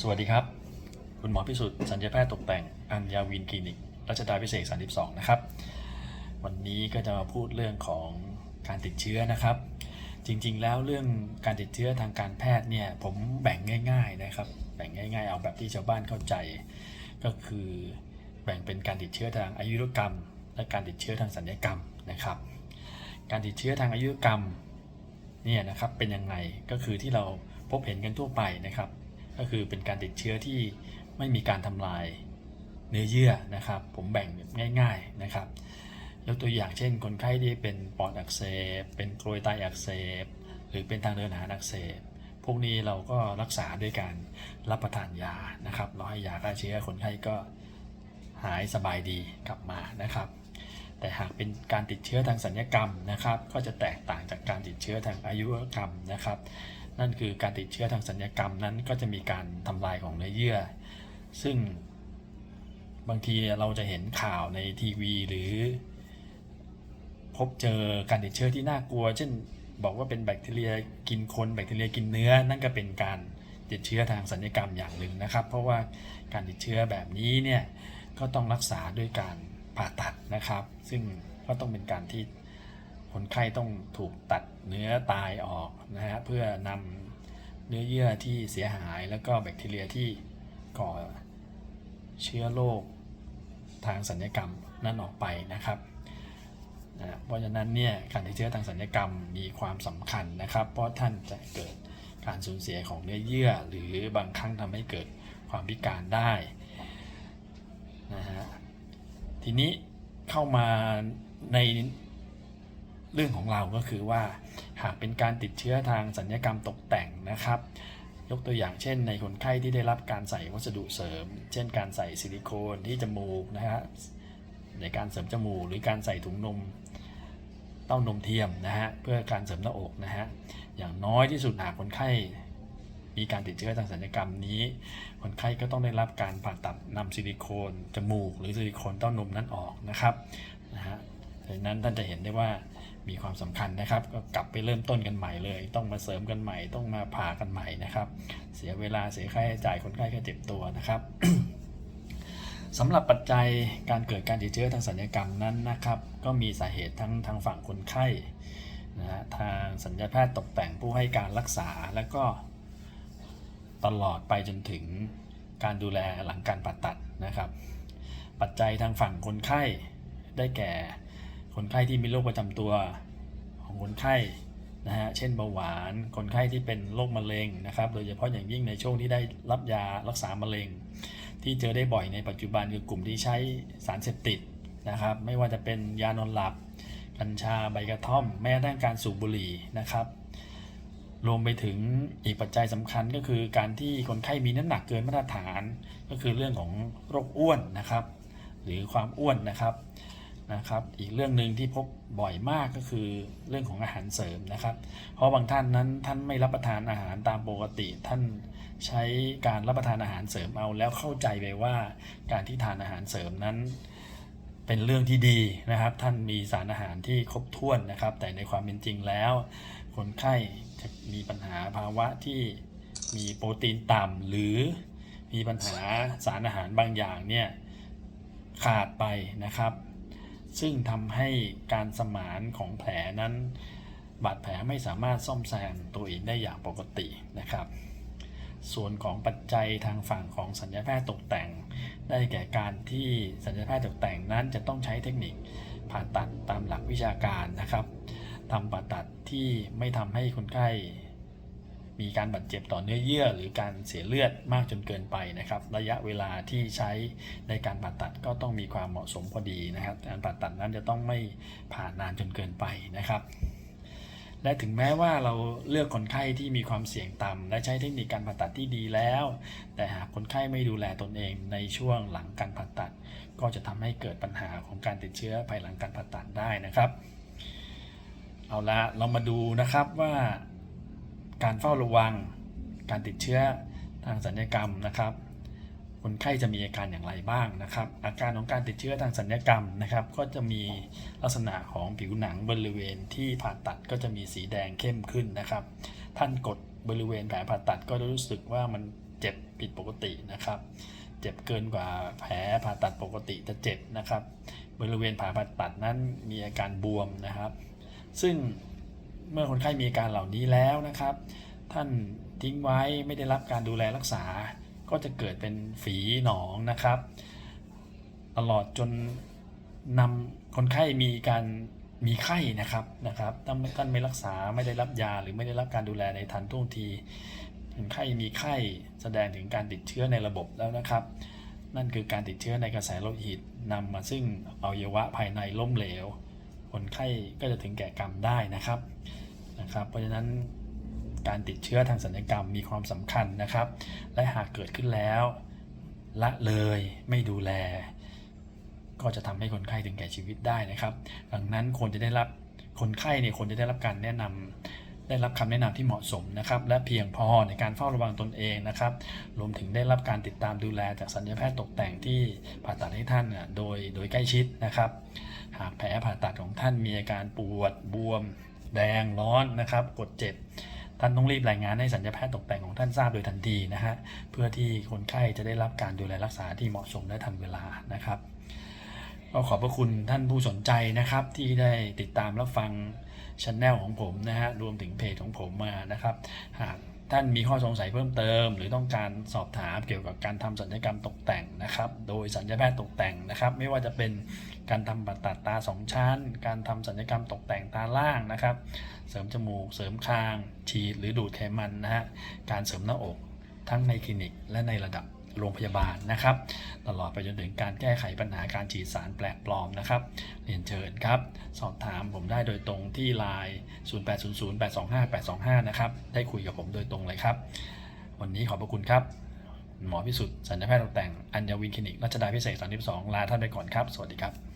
สวัสดีครับ คุณหมอพิสุทธิ์สัญญาแพทย์ตกแต่งอัญญาวินคลินิกรัชดาพิเศษ 32 นะครับ วันนี้ก็จะมาพูดเรื่องของการติดเชื้อนะครับ จริงๆ แล้วเรื่องการติดเชื้อทางการแพทย์เนี่ยผมแบ่งง่าย ๆนะครับ แบ่งง่าย ๆ เอาแบบที่ชาวบ้านเข้าใจ ก็คือแบ่งเป็นการติดเชื้อทางอายุรกรรม และการติดเชื้อทางสัญญกรรมนะครับ การติดเชื้อทางอายุรกรรมเนี่ยนะครับเป็นยังไงก็คือที่เราพบเห็นกันทั่วไปนะครับ ก็คือเป็นการติดเชื้อที่ไม่มีการทำลายเนื้อเยื่อนะครับ ผมแบ่งง่าย ๆนะครับยกตัวอย่างเช่น คนไข้ที่เป็นปอดอักเสบ เป็นกรวยไตอักเสบ หรือเป็นทางเดินอาหารอักเสบ พวกนี้เราก็รักษาด้วยการรับประทานยานะครับ เราให้ยาฆ่าเชื้อคนไข้ก็หายสบายดีกลับมานะครับ แต่หากเป็นการติดเชื้อทางสัญญกรรมนะครับ ก็จะแตกต่างจากการติดเชื้อทางอายุรกรรมนะครับ นั่นคือการติดเชื้อทางสัญญกรรมนั้นก็จะมีการทำลายของเนื้อเยื่อ ซึ่งบางทีเราจะเห็นข่าวในทีวี หรือ พบเจอการติดเชื้อที่น่ากลัว เช่นบอกว่าเป็นแบคทีเรียกินคนแบคทีเรียกินเนื้อ นั่นก็เป็นการติดเชื้อทางสัญญกรรมอย่างหนึ่งนะครับ เพราะว่าการติดเชื้อแบบนี้เนี่ยก็ต้องรักษาด้วยการผ่าตัดนะครับ ซึ่งก็ต้องเป็นการที่คนไข้ต้องถูกตัด เนื้อตายออกนะฮะเพื่อนำเนื้อเยื่อที่เสียหายแล้วก็แบคทีเรียที่ก่อเชื้อโรคทางสัญญกรรมนั่นออกไปนะครับนะเพราะฉะนั้นเนี่ยการติดเชื้อทางสัญญกรรมมีความสำคัญนะครับ เพราะท่านจะเกิดการสูญเสียของเนื้อเยื่อ หรือบางครั้งทำให้เกิดความพิการได้นะฮะทีนี้เข้ามาใน เรื่องของเราก็คือว่าหากเป็นการติดเชื้อทางสัญญกรรมตกแต่งนะครับ ยกตัวอย่างเช่นในคนไข้ที่ได้รับการใส่วัสดุเสริม เช่น การใส่ซิลิโคนที่จมูกนะฮะในการเสริมจมูกหรือการใส่ถุงนมเต้านมเทียมนะฮะเพื่อการเสริมหน้าอกนะฮะอย่างน้อยที่สุดหากคนไข้มีการติดเชื้อทางศัลยกรรมนี้ คนไข้ก็ต้องได้รับการผ่าตัดนำซิลิโคนจมูก หรือซิลิโคนเต้านมนั้นออกนะครับนะฮะดังนั้นท่านจะเห็นได้ว่า มีความสำคัญนะครับ ก็กลับไปเริ่มต้นกันใหม่เลย ต้องมาเสริมกันใหม่ ต้องมาผ่ากันใหม่นะครับ เสียเวลาเสียค่าใช้จ่ายคนไข้ก็เจ็บตัวนะครับสำหรับปัจจัยการเกิดการติดเชื้อทางสัญญกรรมนั้นนะครับ ก็มีสาเหตุทั้งทางฝั่งคนไข้นะฮะทางสัญญาแพทย์ตกแต่งผู้ให้การรักษาแล้วก็ตลอดไปจนถึงการดูแลหลังการผ่าตัดนะครับ ปัจจัยทางฝั่งคนไข้ได้แก่ คนไข้ที่มีโรคประจำตัวของคนไข้นะฮะ เช่นเบาหวาน คนไข้ที่เป็นโรคมะเร็งนะครับ โดยเฉพาะอย่างยิ่งในช่วงที่ได้รับยารักษามะเร็ง ที่เจอได้บ่อยในปัจจุบันคือกลุ่มที่ใช้สารเสพติดนะครับ ไม่ว่าจะเป็นยานอนหลับ กัญชาใบกระท่อม แม้กระทั่งการสูบบุหรี่นะครับ รวมไปถึงอีกปัจจัยสำคัญก็คือการที่คนไข้มีน้ำหนักเกินมาตรฐาน ก็คือเรื่องของโรคอ้วนนะครับ หรือความอ้วนนะครับ นะครับ อีกเรื่องหนึ่งที่พบบ่อยมากก็คือเรื่องของอาหารเสริมนะครับ เพราะบางท่านนั้นท่านไม่รับประทานอาหารตามปกติ ท่านใช้การรับประทานอาหารเสริมเอาแล้วเข้าใจไปว่าการที่ทานอาหารเสริมนั้น เป็นเรื่องที่ดีนะครับ ท่านมีสารอาหารที่ครบถ้วนนะครับ แต่ในความเป็นจริงแล้ว คนไข้จะมีปัญหาภาวะที่มีโปรตีนต่ำหรือมีปัญหาสารอาหารบางอย่างเนี่ยขาดไปนะครับ ซึ่งทำให้การสมานของแผลนั้น บาดแผลไม่สามารถซ่อมแซมตัวเองได้อย่างปกตินะครับ ส่วนของปัจจัยทางฝั่งของสัญญาแพทย์ตกแต่ง ได้แก่การที่สัญญาแพทย์ตกแต่งนั้นจะต้องใช้เทคนิคผ่าตัดตามหลักวิชาการนะครับทำผ่าตัดที่ไม่ทำให้คนไข้ มีการบาดเจ็บต่อเนื้อเยื่อ หรือการเสียเลือดมากจนเกินไปนะครับ ระยะเวลาที่ใช้ในการผ่าตัดก็ต้องมีความเหมาะสมพอดีนะครับ การผ่าตัดนั้นจะต้องไม่ผ่านนานจนเกินไปนะครับ และถึงแม้ว่าเราเลือกคนไข้ที่มีความเสี่ยงต่ำและใช้เทคนิคการผ่าตัดที่ดีแล้ว แต่หากคนไข้ไม่ดูแลตนเองในช่วงหลังการผ่าตัด ก็จะทำให้เกิดปัญหาของการติดเชื้อภายหลังการผ่าตัดได้นะครับ เอาละเรามาดูนะครับว่า การเฝ้าระวัง การติดเชื้อทางสัญญกรรมนะครับ คนไข้จะมีอาการอย่างไรบ้างนะครับ อาการของการติดเชื้อทางสัญญกรรมนะครับ ก็จะมีลักษณะของผิวหนังบริเวณที่ผ่าตัดก็จะมีสีแดงเข้มขึ้นนะครับ ท่านกดบริเวณแผลผ่าตัดก็จะรู้สึกว่ามันเจ็บผิดปกตินะครับ เจ็บเกินกว่าแผลผ่าตัดปกติจะเจ็บนะครับ บริเวณผ่าตัดนั้นมีอาการบวมนะครับ ซึ่ง เมื่อคนไข้มีอาการเหล่านี้แล้วนะครับ ท่านทิ้งไว้ไม่ได้รับการดูแลรักษา ก็จะเกิดเป็นฝีหนองนะครับ ตลอดจนนำคนไข้มีการมีไข้นะครับนะครับถ้าท่านไม่รักษาไม่ได้รับยา หรือไม่ได้รับการดูแลในทันท่วงทีคนไข้มีไข้แสดงถึงการติดเชื้อในระบบแล้วนะครับ นั่นคือการติดเชื้อในกระแสโลหิตนำมาซึ่งอวัยวะภายในล้มเหลว คนไข้ก็จะถึงแก่กรรมได้นะครับนะครับ เพราะฉะนั้นการติดเชื้อทางสัญญกรรมมีความสำคัญนะครับ และหากเกิดขึ้นแล้ว ละเลยไม่ดูแล ก็จะทำให้คนไข้ถึงแก่ชีวิตได้นะครับ ดังนั้นควรจะได้รับคนไข้เนี่ยควรจะได้รับการแนะนำ ได้รับคำแนะนำที่เหมาะสมนะครับและเพียงพอในการเฝ้าระวังตนเองนะครับ รวมถึงได้รับการติดตามดูแลจากสัญญาแพทย์ตกแต่งที่ผ่าตัดให้ท่านโดยโดยใกล้ชิดนะครับ หากแผลผ่าตัดของท่านมีอาการปวดบวม แดงร้อนนะครับ กดเจ็บท่านต้องรีบรายงานให้สัญญาแพทย์ตกแต่งของท่านทราบโดยทันทีนะฮะเพื่อที่คนไข้จะได้รับการดูแลรักษาที่เหมาะสมและทันเวลานะครับก็ขอบพระคุณท่านผู้สนใจนะครับที่ได้ติดตามรับฟัง ช anel ของผมนะฮะรวมถึงเพจของผมมานะครับหากท่านมีข้อสงสัยเพิ่มเติม หรือต้องการสอบถามเกี่ยวกับการทำศัลยกรรมตกแต่งนะครับ โดยสัญญาแพทย์ตกแต่งนะครับ ไม่ว่าจะเป็นการทำบัตรตัดตาสองชั้น การทำศัลยกรรมตกแต่งตาล่างนะครับ เสริมจมูก เสริมคาง ฉีดหรือดูดไขมันนะฮะการเสริมหน้าอก ทั้งในคลินิกและในระดับ โรงพยาบาลนะครับ ตลอดไปจนถึงการแก้ไขปัญหาการฉีดสารแปลกปลอมนะครับ เรียนเชิญครับ สอบถามผมได้โดยตรงที่ Line 0800825825 นะครับ ได้คุยกับผมโดยตรงเลยครับ วันนี้ขอบพระคุณครับ หมอพิสุทธิ์สัญญาแพทย์ตกแต่ง อัญญวินคลินิก รัชดาพิเศษ32ลาท่านไปก่อนครับ สวัสดีครับ